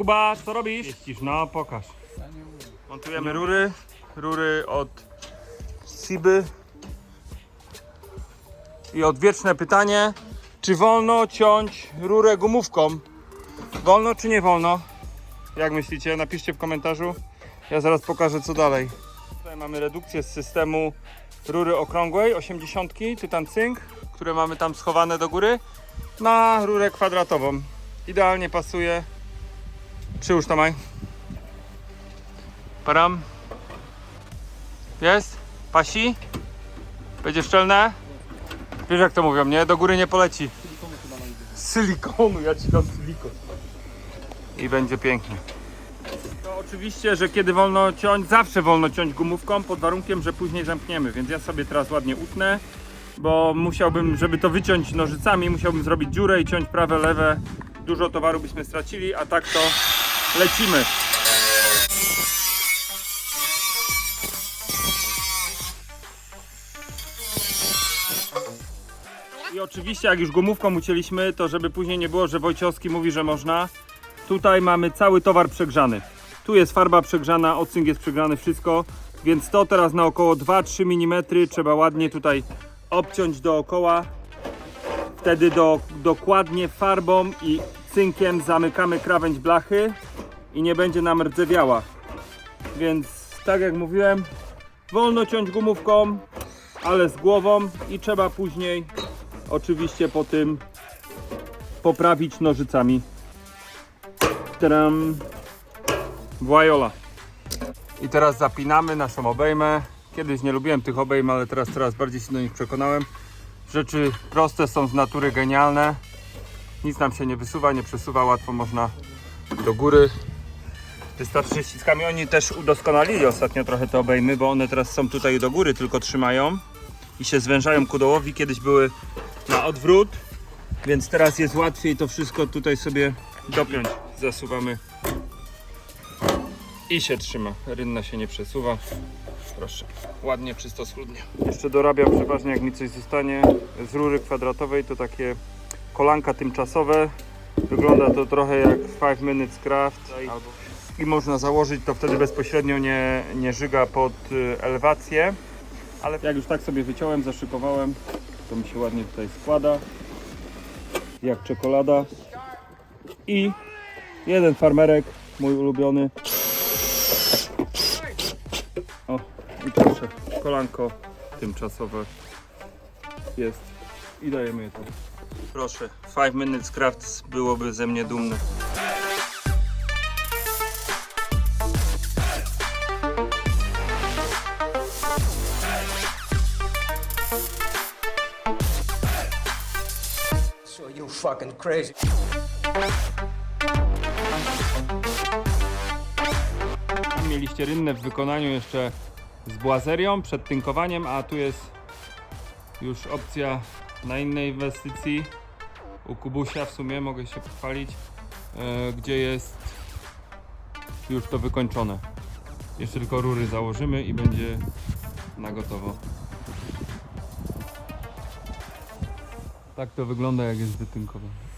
Kuba, co robisz? Jeździsz, no pokaż. Montujemy rury, rury od Siby. I odwieczne pytanie, czy wolno ciąć rurę gumówką? Wolno czy nie wolno? Jak myślicie? Napiszcie w komentarzu. Ja zaraz pokażę co dalej. Tutaj mamy redukcję z systemu rury okrągłej 80 tytan cynk, które mamy tam schowane do góry na rurę kwadratową. Idealnie pasuje. Przyłóż to maj. Param. Jest? Pasi? Będzie szczelne? Wiesz jak to mówią, nie? Do góry nie poleci. Silikonu, ja ci dam silikon. I będzie pięknie. To oczywiście, że kiedy wolno ciąć, zawsze wolno ciąć gumówką, pod warunkiem, że później zamkniemy. Więc ja sobie teraz ładnie utnę, bo musiałbym, żeby to wyciąć nożycami, musiałbym zrobić dziurę i ciąć prawe, lewe. Dużo towaru byśmy stracili, a tak to lecimy. I oczywiście jak już gumówką ucięliśmy, to żeby później nie było, że Wojciowski mówi, że można. Tutaj mamy cały towar przegrzany. Tu jest farba przegrzana, ocynk jest przegrzany, wszystko. Więc to teraz na około 2-3 mm trzeba ładnie tutaj obciąć dookoła. Wtedy do, dokładnie farbą i cynkiem zamykamy krawędź blachy i nie będzie nam rdzewiała. Więc tak jak mówiłem, wolno ciąć gumówką, ale z głową i trzeba później oczywiście po tym poprawić nożycami. Tadam. Voila. I teraz zapinamy naszą obejmę. Kiedyś nie lubiłem tych obejm, ale teraz coraz bardziej się do nich przekonałem. Rzeczy proste są z natury genialne. Nic nam się nie wysuwa, nie przesuwa, łatwo można do góry. Wystarczy ściskami. Oni też udoskonalili ostatnio trochę te obejmy, bo one teraz są tutaj do góry, tylko trzymają i się zwężają ku dołowi. Kiedyś były na odwrót, więc teraz jest łatwiej to wszystko tutaj sobie dopiąć. Zasuwamy i się trzyma. Rynna się nie przesuwa. Proszę, ładnie, czysto, schludnie. Jeszcze dorabiam przeważnie, jak mi coś zostanie z rury kwadratowej, to takie kolanka tymczasowe. Wygląda to trochę jak 5 minutes craft. I można założyć, to wtedy bezpośrednio nie, nie żyga pod y, elewację. Ale jak już tak sobie wyciąłem, zaszykowałem, to mi się ładnie tutaj składa. Jak czekolada. I jeden farmerek, mój ulubiony. O, i proszę, kolanko tymczasowe jest. I dajemy je tu. Proszę, 5 minutes craft byłoby ze mnie dumne. So you fucking crazy. Mieliście rynnę w wykonaniu jeszcze z błazerią przed tynkowaniem, a tu jest już opcja na innej inwestycji u Kubusia w sumie mogę się pochwalić, e, gdzie jest już to wykończone. Jeszcze tylko rury założymy i będzie na gotowo. Tak to wygląda jak jest wytynkowane.